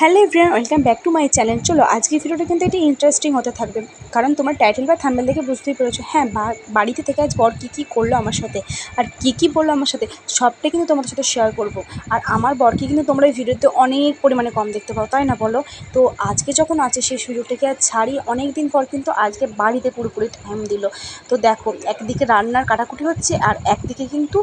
Hello everyone, welcome back to my channel. চলো আজকের ভিডিওটা কিন্তু একটু ইন্টারেস্টিং হতে থাকবে। কারণ তোমার টাইটেল বা থাম্বেল দেখে বুঝতেই পেরেছ হ্যাঁ বাড়িতে থেকে আজ বর কী কী করল আমার সাথে, আর কী কী বলল আমার সাথে সবটাই কিন্তু তোমাদের সাথে শেয়ার করব। আর আমার বরকে কিন্তু তোমরা এই ভিডিওতে অনেক পরিমাণে কম দেখতে পাও, তাই না বলো? তো আজকে যখন আছে সেই সুযোগটাকে আর ছাড়ি অনেক দিন পর কিন্তু আজকে বাড়িতে পুরোপুরি টাইম দিল। তো দেখো, একদিকে রান্নার কাটাকুটি হচ্ছে, আর একদিকে কিন্তু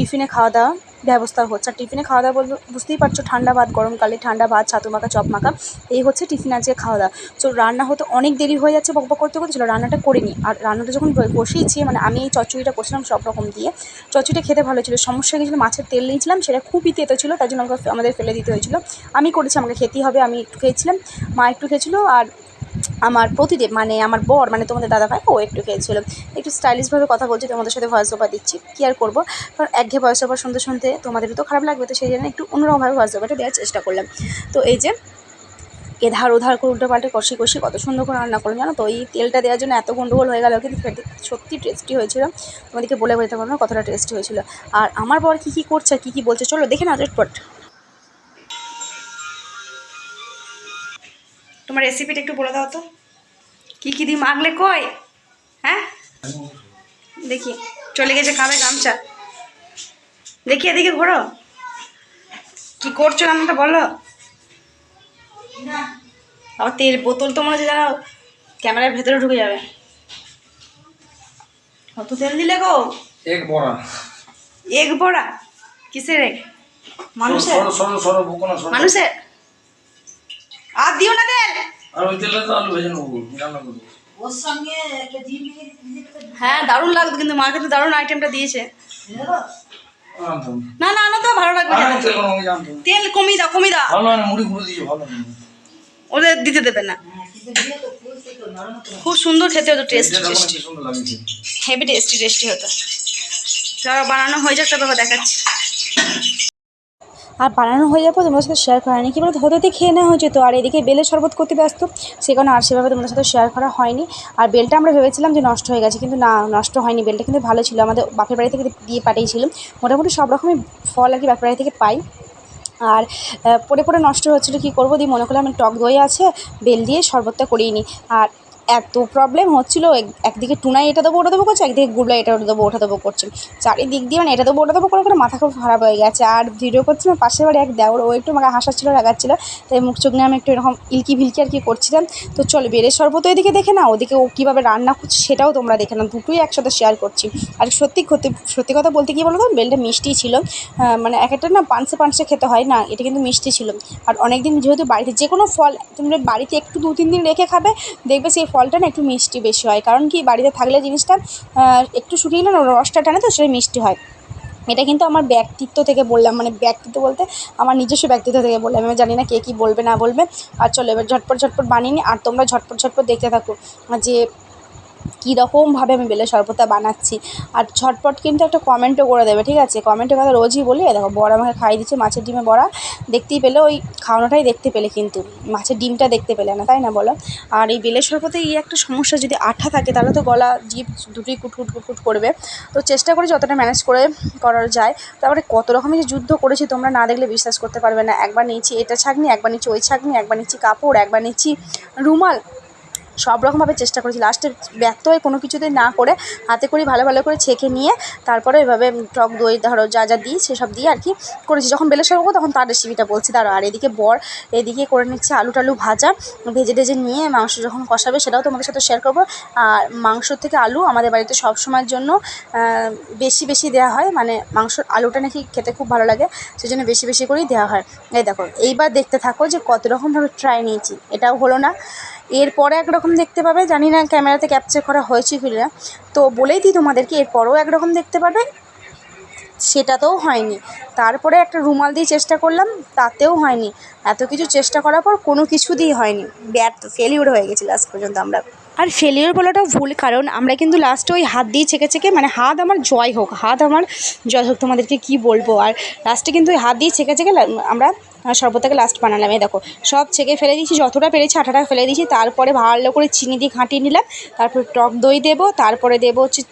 টিফিনে খাওয়া দাওয়া ব্যবস্থা হচ্ছে। আর টিফিনে খাওয়া দাওয়া বলতে বুঝতেই পারছ, ঠান্ডা ভাত গরমকালে ঠান্ডা ভাত, ছাতু মাখা, চপ মাখা, এই হচ্ছে টিফিন আজকে খাওয়া দাওয়া। তো রান্না হতে অনেক দেরি হয়ে যাচ্ছে বকবক করতে করতে চলো, রান্নাটা করে নিই। আর রান্নাটা যখন ব- বসিয়েছি মানে আমি এই চচ্চড়িটা করছিলাম সব রকম দিয়ে, চচ্চড়িটা খেতে ভালো ছিল। সমস্যা গেছিল মাছের তেল নিয়েছিলাম, সেটা খুবই তেতো ছিল, তার জন্য আমাকে আমাদের ফেলে দিতে হয়েছিল। আমি করেছি, আমাকে খেতেই হবে, আমি একটু খেয়েছিলাম, মা একটু খেয়েছিলো, আর আমার প্রতিদেব মানে আমার বর মানে তোমাদের দাদা ভাই ও একটু খেয়েছিল একটু স্টাইলিশভাবে কথা বলছি তোমাদের সাথে ভয়েস ওভার দিচ্ছি। কী আর করব? কারণ একঘেয়ে ভয়েস ওভার শুনতে শুনতে তোমাদেরও তো খারাপ লাগবে, তো সেই জন্য একটু অন্যরকমভাবে ভয়েস ওভারটা দেওয়ার চেষ্টা করলাম। তো এই যে, এধার ওধার করে উল্টো পাল্টে কষি কষি কত সুন্দর করে রান্না করলাম, জানো তো? এই তেলটা দেওয়ার জন্য এত গন্ডগোল হয়ে গেল, কিন্তু খেতে সত্যি টেস্টি হয়েছিল। তোমাদেরকে বলে বোঝাতে পারব না কতটা টেস্টি হয়েছিল। আর আমার বর কী কী করছে কী কী বলছে, চলো দেখে না চটপট তোমার রেসিপিটা একটু বলে দাও তো। কী কী দিয়ে মাখলে কই? হ্যাঁ? দেখি। চলে গেছে কাবে গামছা। দেখি এদিকে ঘোরো। কি করছ রান্নাটা বলো? আবার তেল বোতল তো মনে হচ্ছে যেন ক্যামেরার ভেতরে ঢুকে যাবে। কত তেল দিলে গো? এক বড়া। এগ বড়া? কিসের এগ? মানুষের? মানুষের? আর দিও না তেল। আর ওই তেলে তো আলু ভেজে নেব রান্না করব। হ্যাঁ দারুণ লাগতো কিন্তু মা কিন্তু দারুণ আইটেমটা দিয়েছে। না না না তো ভালো লাগবে তেল কমিয়ে দাও কমিয়ে দাও। ভালো না মুড়ি গুঁড়ো দিয়েছে ভালো ওদের দিতে দেবে না। খুব সুন্দর খেতে হতো tasty tasty heavy tasty tasty হতো। বানানো হয়ে যাক তারপর দেখাচ্ছি। আর বানানো হয়ে যাব তোমাদের সাথে শেয়ার করা হয়নি। কী বলতো? হতে খেয়ে নেওয়া হয়েছে তো। আর এদিকে বেলের শরবত করতে ব্যস্ত, সে কারণে আর সেভাবে তোমাদের সাথে শেয়ার করা হয়নি। আর বেলটা আমরা ভেবেছিলাম যে নষ্ট হয়ে গেছে, কিন্তু না, নষ্ট হয়নি বেলটা। কিন্তু ভালো ছিল। আমাদের বাপের বাড়ি থেকে দিয়ে পাঠিয়েছিলাম। মোটামুটি সব রকমই ফল আর কি বাপের বাড়ি থেকে পাই। আর পড়ে পড়ে নষ্ট হচ্ছিল, কী করব? দিয়ে মনে করলাম টক দই আছে, বেল দিয়ে শরবতটা করিয়ে নিই। আর এত প্রবলেম হচ্ছিল, এক- একদিকে টুনাই এটা দেবো, ওটা দেবো করছে, একদিকে গুড়লা এটা ওটা দেবো ওটা দেবো করছে। চারিদিক দিয়ে মানে এটা দেবো, ওটা দেবো করে করে মাথা খুব খারাপ হয়ে গেছে। আর ভিডিও করছিলাম পাশের বাড়ি এক দেওর, ও একটু আমাকে হাসাচ্ছিলো, রাগাচ্ছিলো। তাই মুখ চোখ নিয়ে আমি একটু এরকম ইলকি ভিলকি আর কি করছিলাম। তো চলো বেলের শরবত এদিকে দেখে না ওদিকে ও কীভাবে রান্না করছে সেটাও তোমরা দেখে না দুটোই একসাথে শেয়ার করছি। আর সত্যি সত্যি কথা বলতে কি বলো তো বেলটা মিষ্টি ছিল। মানে এক একটা না পানসে পানসে খেতে হয় না, এটা কিন্তু মিষ্টি ছিল। আর অনেক দিন যেহেতু বাড়িতে যে কোনো ফল তোমরা বাড়িতে একটু দু তিন দিন রেখে খাবে, দেখবে সেই ফলটা না একটু মিষ্টি বেশি হয়। কারণ কি, বাড়িতে থাকলে জিনিসটা একটু শুকিয়ে গেলে রসটা টানে তো, সেটা মিষ্টি হয়। এটা কিন্তু আমার ব্যক্তিত্ব থেকে বললাম মানে ব্যক্তিত্ব বলতে আমার নিজস্ব ব্যক্তিত্ব থেকে বললাম। আমি জানি না কে কী বলবে, না বলবে। আর চলো, এবার ঝটপট ঝটপট বানিয়ে নিই আর তোমরা ঝটপট ঝটপট দেখতে থাকো যে কীরকমভাবে আমি বেলের শরবতটা বানাচ্ছি। আর ঝটপট কিন্তু একটা কমেন্টও করে দেবে, ঠিক আছে? কমেন্টের কথা রোজই বলি। দেখো, বড় আমাকে খাইয়ে দিচ্ছে, মাছের ডিমে বড়া। দেখতেই পেলে, ওই খাওয়ানোটাই দেখতে পেলে কিন্তু। মাছের ডিমটা দেখতে পেলে না, তাই না বলো? আর এই বেলের শরবতে এই একটা সমস্যা, যদি আঠা থাকে, তাহলে তো গলা, জিভ দুটোই কুটকুট কুটকুট করবে। তো চেষ্টা করি যতটা ম্যানেজ করে করার যায়। তারপরে কত রকমের যে যুদ্ধ করেছি, তোমরা না দেখলে বিশ্বাস করতে পারবে না। একবার নিয়েছি এটা ছাঁকনি, একবার নিচ্ছি ওই ছাগনি একবার নিচ্ছি কাপড়, একবার নিচ্ছি রুমাল। সব রকমভাবে চেষ্টা করেছি। লাস্টে ব্যর্থ হয়ে কোনো কিছুতে না করে হাতে করে ভালো ভালো করে ছেঁকে নিয়ে তারপরে এভাবে টক দই, ধরো যা যা দিই সেসব দিয়ে আর কি করেছি। যখন বেলে সরবো তখন তার রেসিপিটা বলছি। দাঁড়ো আর এদিকে বর এদিকে করে নিচ্ছে আলু টালু ভাজা। ভেজে টেজে নিয়ে মাংস যখন কষাবে সেটাও তোমাদের সাথে শেয়ার করব। আর মাংস থেকে আলু আমাদের বাড়িতে সব সময়ের জন্য বেশি বেশি দেওয়া হয়। মানে মাংসর আলুটা নাকি খেতে খুব ভালো লাগে সেই জন্য বেশি বেশি করেই দেওয়া হয়। এই দেখো, এইবার দেখতে থাকো যে কত রকমভাবে ট্রাই নিয়েছি। এটাও হলো না। এরপরে একরকম দেখতে পাবে, জানি না ক্যামেরাতে ক্যাপচার করা হয়েছে কি না। তো বলেই দিই তোমাদেরকে, এরপরেও একরকম দেখতে পাবে। সেটাতেও হয়নি। তারপরে একটা রুমাল দিয়ে চেষ্টা করলাম, তাতেও হয়নি। এত কিছু চেষ্টা করার পর কোনো কিছু দিয়ে হয়নি। ব্যর্থ ফেলিউর হয়ে গেছি লাস্ট পর্যন্ত আমরা। আর ফেলিওর বলাটা ভুল, কারণ আমরা কিন্তু লাস্টে ওই হাত দিয়ে ছেঁকে ছেঁকে মানে হাত আমার জয় হোক, হাত আমার জয় হোক তোমাদেরকে কি বলব? আর লাস্টে কিন্তু ওই হাত দিয়ে ছেঁকে ছেঁকে আমরা শরবতটাকে লাস্ট বানালাম। এই দেখো, সব ছেঁকে ফেলে দিয়েছি, যতটা পেরেছি আঠাটা ফেলে দিয়েছি। তারপরে ভালো করে চিনি দিয়ে ঘাঁটিয়ে নিলাম। তারপর টক দই দেবো, তারপরে দেবো হচ্ছে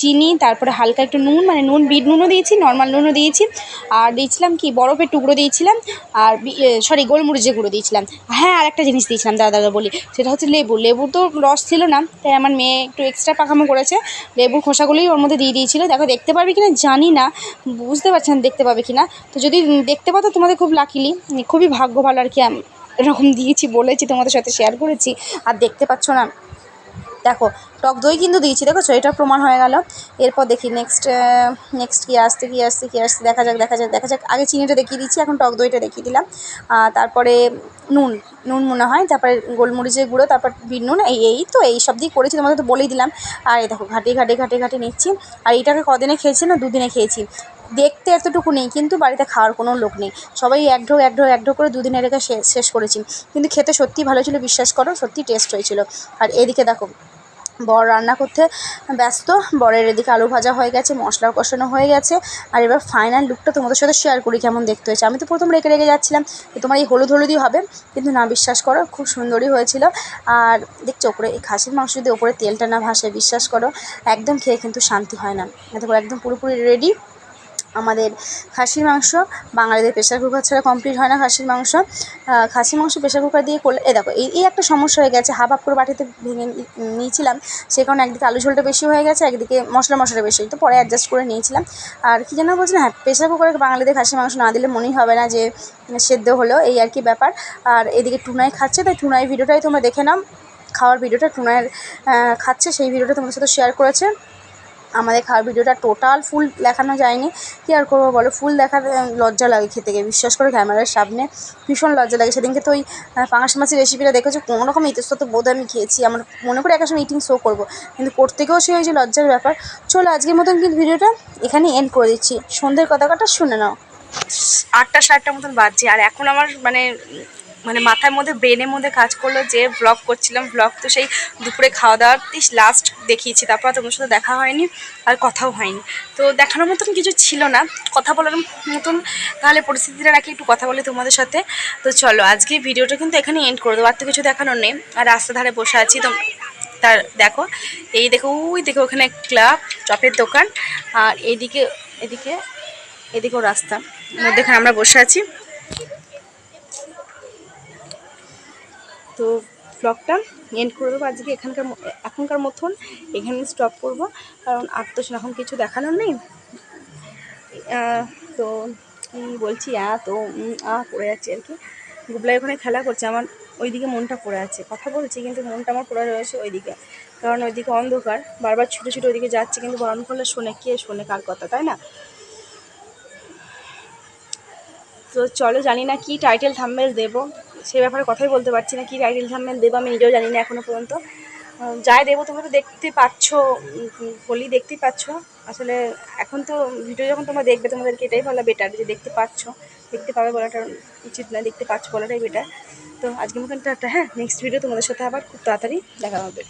চিনি, তারপরে হালকা একটু নুন মানে নুন, বিট নুনও দিয়েছি নর্মাল নুনও দিয়েছি। আর দিয়েছিলাম কি, বরফের টুকরো দিয়েছিলাম, আর সরি গোলমরিচের গুঁড়ো দিয়েছিলাম। হ্যাঁ আর একটা জিনিস দিয়েছিলাম, দাদা দাদা বলি, সেটা হচ্ছে লেবু। লেবু তো রস ছিল না, তাই আমার মেয়ে একটু এক্সট্রা পাকামো করেছে। লেবুর খোসাগুলোই ওর মধ্যে দিয়ে দিয়েছিলো। দেখো, দেখতে পারবে কি না জানি না, বুঝতে পারছি না দেখতে পাবে কি না তো যদি দেখতে পাতো তোমাদের খুব লাকিলি খুবই ভাগ্য ভালো আর কি এরকম দিয়েছি, বলেছি, তোমাদের সাথে শেয়ার করেছি। আর দেখতে পাচ্ছ না দেখো, টক দই কিন্তু দিয়েছি, দেখেছ? এটা প্রমাণ হয়ে গেল। এরপর দেখি নেক্সট নেক্সট কী আসছে কী আসছে কী আসছে, দেখা যাক দেখা যাক দেখা যাক। আগে চিনিটা দেখিয়ে দিচ্ছি, এখন টক দইটা দেখিয়ে দিলাম। তারপরে নুন নুন মনে হয়, তারপরে গোলমরিচের গুঁড়ো, তারপর বিট নুন, এই এই তো, এই সব দিয়ে করেছি, তোমাদের তো বলেই দিলাম। আর এই দেখো, ঘাটে ঘাটে ঘাটে ঘাটে নিচ্ছি। আর এইটাকে কদিনে খেয়েছি না, দুদিনে খেয়েছি। দেখতে এতটুকু নেই, কিন্তু বাড়িতে খাওয়ার কোনো লোক নেই। সবাই এক ঢোক এক ঢোক এক ঢোক করে দুদিনের রেখে শেষ করেছি। কিন্তু খেতে সত্যিই ভালো ছিল, বিশ্বাস করো সত্যি টেস্ট হয়েছিল। আর এদিকে দেখো, বর রান্না করতে ব্যস্ত, বরের এদিকে আলু ভাজা হয়ে গেছে মশলা কষানো হয়ে গেছে। আর এবার ফাইনাল লুকটা তোমাদের সাথে শেয়ার করি কেমন দেখতে হয়েছে। আমি তো প্রথম রেখে রেখে যাচ্ছিলাম যে তোমার এই হলুদ হলুদই হবে, কিন্তু না, বিশ্বাস করো, খুব সুন্দরই হয়েছিল। আর দেখছ, ওপরে এই খাসির মাংস যদি ওপরে তেলটা না ভাসে, বিশ্বাস করো, একদম খেয়ে কিন্তু শান্তি হয় না। দেখো একদম পুরোপুরি রেডি আমাদের খাসির মাংস, বাঙালিদের প্রেশার কুকার ছাড়া কমপ্লিট হয় না খাসির মাংস। খাসির মাংস প্রেশার কুকার দিয়ে করলে এ দেখো, এই একটা সমস্যা হয়ে গেছে, হাফ হাফ করে বাটিতে ভেঙে নিয়েছিলাম। সে কারণে একদিকে আলু ঝোলটা বেশি হয়ে গেছে, একদিকে মশলা মশলাটা বেশি। তো পরে অ্যাডজাস্ট করে নিয়েছিলাম। আর কি যেন বলছিলাম হ্যাঁ প্রেশার কুকারে বাঙালিদের খাসির মাংস না দিলে মনেই হবে না যে সেদ্ধ হলো, এই আর কি ব্যাপার। আর এদিকে টুনাই খাচ্ছে, তাই টুনাই ভিডিওটাই তোমরা দেখে নাও। খাওয়ার ভিডিওটা টুনাইয়ের খাচ্ছে, সেই ভিডিওটা তোমাদের সাথে শেয়ার করেছে। আমাদের খাওয়ার ভিডিওটা টোটাল ফুল দেখানো যায়নি। কী আর করব বলো? ফুল দেখার লজ্জা লাগে খেতে গিয়ে। বিশ্বাস করে, ক্যামেরার সামনে ভীষণ লজ্জা লাগে। সেদিনকে তো ওই পাঙাশ মাছের রেসিপিটা দেখেছ? কোনো রকম ইতস্তত বোধ আমি খেয়েছি। আমার মনে করে একা সময় ইটিং শো করব। কিন্তু করতে গিয়েও সে হয়েছে লজ্জার ব্যাপার। চলো, আজকের মতন কিন্তু ভিডিওটা এখানে এন্ড করে দিচ্ছি। সন্ধ্যের কথা কটা শুনে নাও। আটটা সাতটার মতন বাজছে। আর এখন আমার মানে মানে মাথার মধ্যে ব্রেনের মধ্যে কাজ করল যে ব্লগ করছিলাম। ব্লগ তো সেই দুপুরে খাওয়া দাওয়ার লাস্ট দেখিয়েছি। তারপর তোমার সাথে দেখা হয়নি আর কথাও হয়নি। তো দেখানোর মতন কিছু ছিল না। কথা বলার মতন তাহলে পরিস্থিতিটা রাখি, একটু কথা বলি তোমাদের সাথে। তো চলো, আজকে ভিডিওটা কিন্তু এখানে এন্ড করে দেবো। আর তো কিছু দেখানোর নেই। আর রাস্তা ধারে বসে আছি তো তার দেখো, এই দেখো, ওই দেখো ওখানে ক্লাব চপের দোকান। আর এদিকে এদিকে, এদিকেও রাস্তা। মধ্যেখানে আমরা বসে আছি। তো ব্লগটা এন্ড করে দেবো। আজকে এখানকার এখনকার মতন এখানে স্টপ করব। কারণ আর তো সেরকম কিছু দেখানোর নেই। তো কী বলছি, আ, তো আ পড়ে যাচ্ছে আর কি। গুবলাই ওখানে খেলা করছে, আমার ওইদিকে মনটা পড়ে আছে। কথা বলছি কিন্তু মনটা আমার পড়ে রয়েছে ওইদিকে। কারণ ওইদিকে অন্ধকার, বারবার ছুটে ছুটে ওইদিকে যাচ্ছে কিন্তু বারণ করলে শোনে কে, শোনে কার কথা, তাই না? তো চলো জানি না কি টাইটেল থাম্বেল দেবো। সে ব্যাপারে কথাই বলতে পারছি না, কি টাইটেল থাম্বেল দেবো আমি নিজেও জানি না এখনও পর্যন্ত। যাই দেবো, তোমরা তো দেখতে পাচ্ছ বলি দেখতেই পাচ্ছ। আসলে এখন তো ভিডিও যখন তোমরা দেখবে, তোমাদেরকে এটাই বলা বেটার যে দেখতে পাচ্ছ। দেখতে পাবে বলাটা উচিত না, দেখতে পাচ্ছ বলাটাই বেটার তো আজকের মতন টাটা হ্যাঁ নেক্সট ভিডিও তোমাদের সাথে আবার খুব তাড়াতাড়ি দেখা হবে।